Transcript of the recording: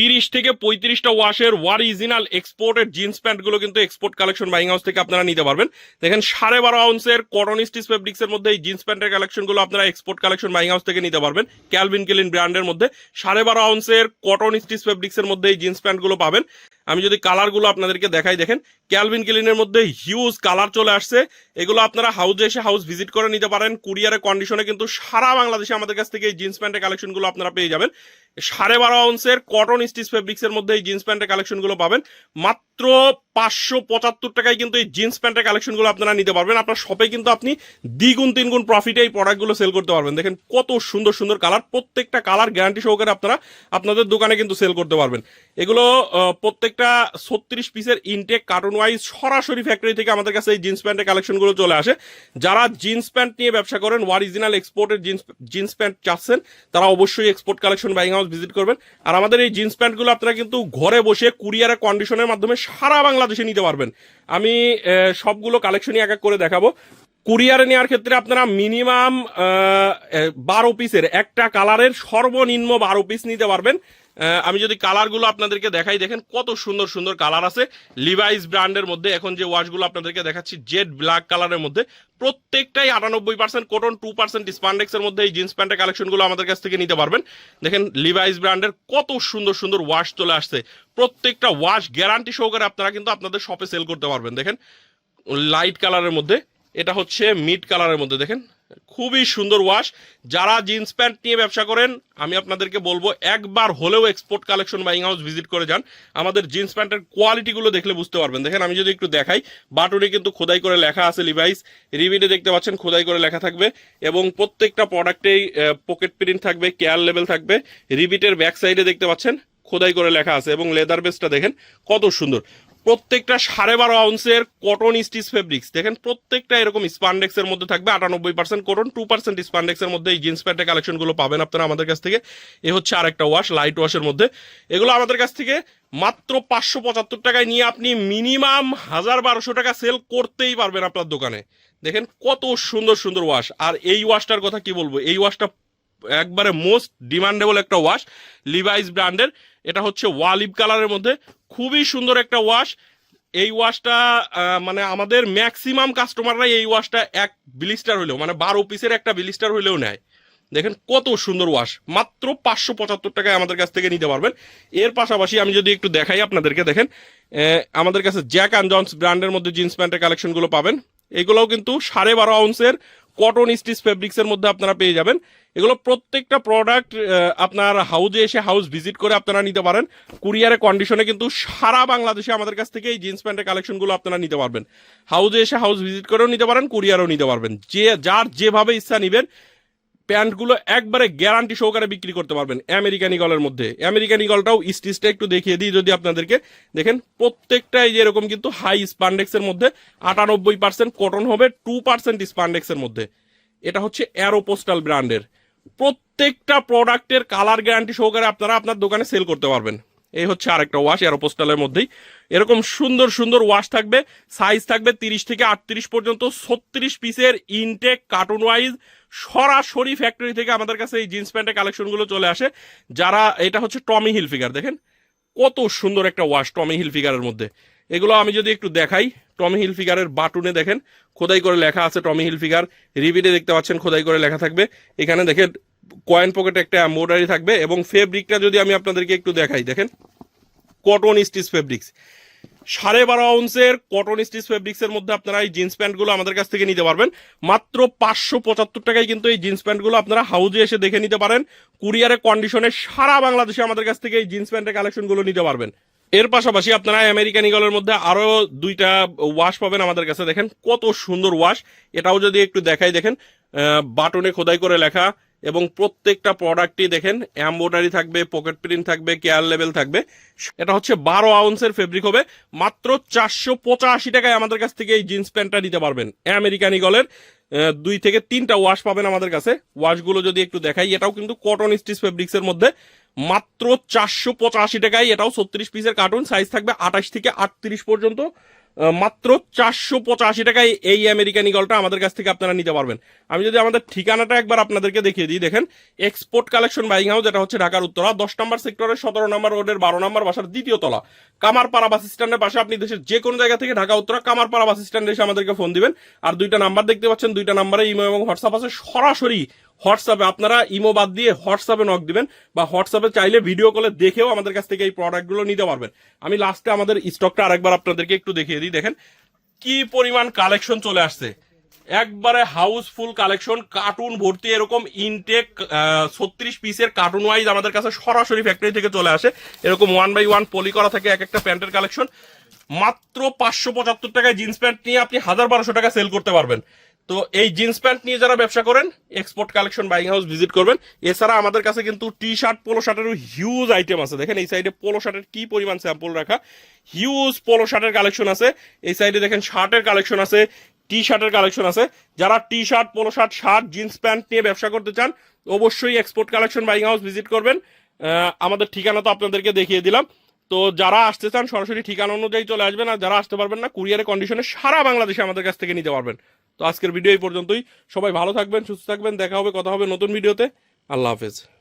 তিরিশ থেকে পঁয়ত্রিশটা ওয়াশের অরিজিনাল এক্সপোর্টের জিন্স প্যান্টগুলো কিন্তু এক্সপোর্ট কালেকশন বাইং হাউস থেকে আপনারা নিতে পারবেন। দেখেন, সাড়ে বারো আউন্সের কটন স্টিচ ফেব্রিক্স এর মধ্যে এই জিন্স প্যান্টের কালেকশনগুলো আপনারা এক্সপোর্ট কালেকশন বাইং হাউস থেকে নিতে পারবেন। ক্যালভিন কেলিন ব্র্যান্ডের মধ্যে সাড়ে বারো আউন্সের কটন স্টিচ ফেব্রিক্স এর মধ্যে এই জিন্স প্যান্টগুলো পাবেন। আমি যদি কালারগুলো আপনাদেরকে দেখাই, দেখেন ক্যালভিন কেলিনের মধ্যে হিউজ কালার চলে আসছে। এগুলো আপনারা হাউজে এসে হাউস ভিজিট করে নিতে পারেন। কুরিয়ারের কন্ডিশনে কিন্তু সারা বাংলাদেশে আমাদের কাছ থেকে এই জিন্স প্যান্টের কালেকশনগুলো আপনারা পেয়ে যাবেন। সাড়ে বারো আউন্সের কটন স্টিচ ফেব্রিক্স এর মধ্যে এই জিন্স প্যান্টের কালেকশনগুলো পাবেন। মাত্র পাঁচশো পঁচাত্তর টাকায় কিন্তু এই জিন্স প্যান্টের কালেকশনগুলো আপনারা নিতে পারবেন। আপনার শপে কিন্তু আপনি দ্বিগুণ, তিনগুণ প্রফিটে এই প্রোডাক্টগুলো সেল করতে পারবেন। দেখেন কত সুন্দর সুন্দর কালার প্রত্যেকটা কালার গ্যারান্টি সহকারে আপনারা আপনাদের দোকানে কিন্তু সেল করতে পারবেন। এগুলো প্রত্যেকটা ছত্রিশ পিসের ইনটেক কার্টুন ওয়াইজ সরাসরি ফ্যাক্টরি থেকে আমাদের কাছে এই জিন্স প্যান্টের কালেকশনগুলো চলে আসে। যারা জিন্স প্যান্ট নিয়ে ব্যবসা করেন অরিজিনাল এক্সপোর্টের জিন্স জিন্স প্যান্ট চাচ্ছেন, তারা অবশ্যই export collection buying house visit করবেন। আর আমাদের এই জিন্স প্যান্টগুলো আপনারা কিন্তু ঘরে বসে কুরিয়ারের কন্ডিশনের মাধ্যমে সারা বাংলাদেশে নিতে পারবেন। আমি সবগুলো কালেকশনই এক এক করে দেখাবো। কুরিয়ারে নেওয়ার ক্ষেত্রে আপনারা মিনিমাম বারো পিসের একটা কালারের সর্বনিম্ন বারো পিস নিতে পারবেন। আমি যদি কালারগুলো আপনাদেরকে দেখাই, দেখেন কত সুন্দর সুন্দর কালার আছে। লিভাইস ব্র্যান্ডের মধ্যে এখন যে ওয়াশগুলো আপনাদেরকে দেখাচ্ছি জেড ব্ল্যাক কালারের মধ্যে, প্রত্যেকটাই আটানব্বই পার্সেন্ট কটন টু পার্সেন্ট স্পান্ডেক্সের মধ্যে এই জিন্স প্যান্টের কালেকশনগুলো আমাদের কাছ থেকে নিতে পারবেন। দেখেন লিভাইস ব্র্যান্ডের কত সুন্দর সুন্দর ওয়াশ চলে আসছে। প্রত্যেকটা ওয়াশ গ্যারান্টি সহকারে আপনারা কিন্তু আপনাদের শপে সেল করতে পারবেন। দেখেন লাইট কালারের মধ্যে, এটা হচ্ছে মিড কালারের মধ্যে, দেখেন। খুবই সুন্দর ওয়াশ যারা জিন্স প্যান্ট নিয়ে ব্যবসা করেন, আমি আপনাদেরকে বলব, একবার হলেও export collection buying house visit করে যান। আমাদের জিন্স প্যান্টের কোয়ালিটিগুলো দেখলে বুঝতে পারবেন। দেখেন, আমি যদি একটু দেখাই বাটনে কিন্তু খোদাই করে লেখা আছে লিভাইস রিভিডে দেখতে পাচ্ছেন, খোদাই করে লেখা থাকবে। এবং প্রত্যেকটা প্রোডাক্টেই পকেট প্রিন্ট থাকবে কেয়ার লেভেল থাকবে। রিবিটের ব্যাক সাইডে দেখতে পাচ্ছেন, খোদাই করে লেখা আছে। এবং লেদার বেসটা দেখেন, কত সুন্দর। প্রত্যেকটা সাড়ে বারো আউন্সের কটন স্টিচ ফেব্রিক্স দেখেন, প্রত্যেকটা এরকম স্পান্ডেক্সের মধ্যে থাকবে, আটানব্বই পার্সেন্ট কটন টু পার্সেন্ট স্পান্ডেক্সের মধ্যে এই জিন্স প্যান্টের কালেকশনগুলো পাবেন আপনারা আমাদের কাছ থেকে। এ হচ্ছে আরেকটা ওয়াশ লাইট ওয়াশের মধ্যে। এগুলো আমাদের কাছ থেকে মাত্র পাঁচশো পঁচাত্তর টাকায় নিয়ে আপনি মিনিমাম হাজার বারোশো টাকা সেল করতেই পারবেন আপনার দোকানে। দেখেন, কত সুন্দর সুন্দর ওয়াশ আর এই ওয়াশটার কথা কি বলব? এই ওয়াশটা একবারে মোস্ট ডিমান্ডেবল একটা ওয়াশ লিভাইস ব্র্যান্ডের এটা হচ্ছে ওয়ালিভ কালারের মধ্যে। খুবই সুন্দর একটা ওয়াশ এই ওয়াশটা মানে আমাদের ম্যাক্সিমাম কাস্টমাররা এই ওয়াশটা এক বিলিস্টার হইলেও মানে বারো পিসের একটা বিলিস্টার হইলেও নেয়। দেখেন কত সুন্দর ওয়াশ মাত্র পাঁচশো পঁচাত্তর টাকায় আমাদের কাছ থেকে নিতে পারবেন। এর পাশাপাশি আমি যদি একটু দেখাই আপনাদেরকে, দেখেন আমাদের কাছে জ্যাক অ্যান্ড জন্স ব্র্যান্ডের মধ্যে জিন্স প্যান্টের কালেকশনগুলো পাবেন। এগুলোও কিন্তু সাড়ে বারো আউন্সের কটন স্টিচ ফেব্রিক্সের মধ্যে আপনারা পেয়ে যাবেন। এগুলো প্রত্যেকটা প্রোডাক্ট আপনার হাউজে এসে হাউস ভিজিট করে আপনারা নিতে পারেন। কুরিয়ারের কন্ডিশনে কিন্তু সারা বাংলাদেশে আমাদের কাছ থেকে এই জিন্স প্যান্টের কালেকশনগুলো আপনারা নিতে পারবেন। হাউজে এসে হাউস ভিজিট করেও নিতে পারেন কুরিয়ারও নিতে পারবেন। যে, যার যেভাবে ইচ্ছা নেবেন প্যান্টগুলো একবারে গ্যারান্টি সহকারে বিক্রি করতে পারবেন আমেরিকান ইগলের মধ্যে। আমেরিকান ইগলটাও স্টিচটা একটু দেখিয়ে দিই যদি আপনাদেরকে। দেখেন প্রত্যেকটা এই যে এরকম কিন্তু হাই স্পান্ডেক্সের মধ্যে, আটানব্বই পার্সেন্ট কটন হবে টু পার্সেন্ট স্পান্ডেক্সের মধ্যে। এটা হচ্ছে অ্যারোপোস্টাল ব্র্যান্ডের প্রত্যেকটা প্রোডাক্টের কালার গ্যারান্টি সহকারে আপনারা আপনার দোকানে সেল করতে পারবেন। এই হচ্ছে আরেকটা ওয়াশ এরোপোস্টালের মধ্যেই। এরকম সুন্দর সুন্দর ওয়াশ থাকবে। সাইজ থাকবে তিরিশ থেকে আটত্রিশ পর্যন্ত। ছত্রিশ পিসের ইনটেক কার্টুন ওয়াইজ সরাসরি ফ্যাক্টরি থেকে আমাদের কাছে এই জিন্স প্যান্টের কালেকশনগুলো চলে আসে। যারা, এটা হচ্ছে টমি হিল ফিগার দেখেন? কত সুন্দর একটা ওয়াশ টমি হিল ফিগারের মধ্যে। এগুলো আমি যদি একটু দেখাই টমি হিল ফিগারের বাটুনে দেখেন, খোদাই করে লেখা আছে টমি হিল ফিগার রিবিটে দেখতে পাচ্ছেন, খোদাই করে লেখা থাকবে। এখানে দেখেন কয়েন পকেটে একটা এম্ব্রয়ডারি থাকবে এবং ফেব্রিকটা যদি আমি আপনাদেরকে একটু দেখাই, দেখেন? কটন স্টিচ ফেব্রিক্স সাড়ে বারো আউন্সের কটন স্টিচ ফেব্রিক্সের মধ্যে আপনারা এই জিন্স প্যান্টগুলো আমাদের কাছ থেকে নিতে পারবেন। মাত্র পাঁচশো পঁচাত্তর টাকায় কিন্তু এই জিন্স প্যান্টগুলো আপনারা হাউজে এসে দেখে নিতে পারেন। কুরিয়ারের কন্ডিশনে সারা বাংলাদেশে আমাদের কাছ থেকে এই জিন্স প্যান্টের কালেকশনগুলো নিতে পারবেন। এর পাশাপাশি আপনারা আমেরিকান ইগলের মধ্যে আরও দুইটা ওয়াশ পাবেন আমাদের কাছে। দেখেন কত সুন্দর ওয়াশ এটাও যদি একটু দেখাই, দেখেন বাটনে খোদাই করে লেখা এবং প্রত্যেকটা প্রোডাক্টই দেখেন এম্বোডারি থাকবে পকেট প্রিন্ট থাকবে কেয়ার লেভেল থাকবে। এটা হচ্ছে বারো আউন্সের ফেব্রিক হবে। মাত্র চারশো পঁচাশি টাকায় আমাদের কাছ থেকে এই জিন্স প্যান্টটা নিতে পারবেন। আমেরিকান ইগলের দুই থেকে তিনটা ওয়াশ পাবেন আমাদের কাছে। ওয়াশগুলো যদি একটু দেখাই, এটাও কিন্তু কটন স্টিচ ফেব্রিক্সের মধ্যে। মাত্র চারশো পঁচাশি টাকায়, এটাও ছত্রিশ পিসের কার্টুন সাইজ থাকবে আঠাশ থেকে আটত্রিশ পর্যন্ত। মাত্র চারশো পঁচাশি টাকায় এই আমেরিকান ইগলটা আমাদের কাছ থেকে আপনারা নিতে পারবেন। আমি যদি আমাদের ঠিকানাটা একবার আপনাদেরকে দেখিয়ে দিই, দেখেন এক্সপোর্ট কালেকশন বাইং হাউস যেটা হচ্ছে ঢাকার উত্তরা, দশ নম্বর সেক্টরের সতেরো নম্বর রোডের বারো নম্বর বাসার দ্বিতীয় তলা। কামারপাড়া বাস স্ট্যান্ডের পাশে আপনি দেশের যে কোনো জায়গা থেকে ঢাকা উত্তরা কামারপাড়া বাস স্ট্যান্ডে এসে আমাদেরকে ফোন দিবেন। আর দুইটা নাম্বার দেখতে পাচ্ছেন, দুইটা নাম্বারে ইমো এবং হোয়াটসঅ্যাপ আছে। সরাসরি হোয়াটসঅ্যাপে আপনারা ইমো বাদ দিয়ে হোয়াটসঅ্যাপে নক দিবেন বা হোয়াটসঅ্যাপে চাইলে ভিডিও কলে দেখেও আমাদের কাছ থেকে এই প্রোডাক্টগুলো নিতে পারবেন। আমি লাস্টে আমাদের স্টকটা আরেকবার আপনাদেরকে একটু দেখিয়ে দিই, দেখেন। কি পরিমাণ কালেকশন চলে আসছে। একবারে হাউসফুল কালেকশন কার্টুন ভর্তি এরকম ইনটেক ছত্রিশ পিসের কার্টুন ওয়াইজ আমাদের কাছে সরাসরি ফ্যাক্টরি থেকে চলে আসে। এরকম ওয়ান বাই ওয়ান পলি করা থাকে এক একটা প্যান্টের কালেকশন মাত্র পাঁচশো পঁচাত্তর টাকায় জিন্স প্যান্ট নিয়ে আপনি হাজার বারোশো টাকা সেল করতে পারবেন। তো এই জিন্স প্যান্ট নিয়ে যারা ব্যবসা করেন export collection buying house visit করবেন। এছাড়া আমাদের কাছে কিন্তু টি শার্ট পোলো শার্টেরও হিউজ আইটেম আছে। দেখেন এই সাইডে পোলো শার্টের কি পরিমাণ স্যাম্পল রাখা। হিউজ পোলো শার্টের কালেকশন আছে। এই সাইডে দেখেন শার্টের কালেকশন আছে টি শার্টের কালেকশন আছে। যারা T shirt polo shirt shirt jeans pant নিয়ে ব্যবসা করতে চান, অবশ্যই export collection buying house visit করবেন। আমাদের ঠিকানা তো আপনাদেরকে দেখিয়ে দিলাম। তো যারা আসতে চান, সরাসরি ঠিকানা অনুযায়ী চলে আসবেন। আর যারা আসতে পারবেন না কুরিয়ারের কন্ডিশনে সারা বাংলাদেশে আমাদের কাছ থেকে নিতে পারবেন। তো আজকের ভিডিও এই পর্যন্তই। সবাই ভালো থাকবেন, সুস্থ থাকবেন, দেখা হবে, কথা হবে নতুন ভিডিওতে। আল্লাহ হাফেজ।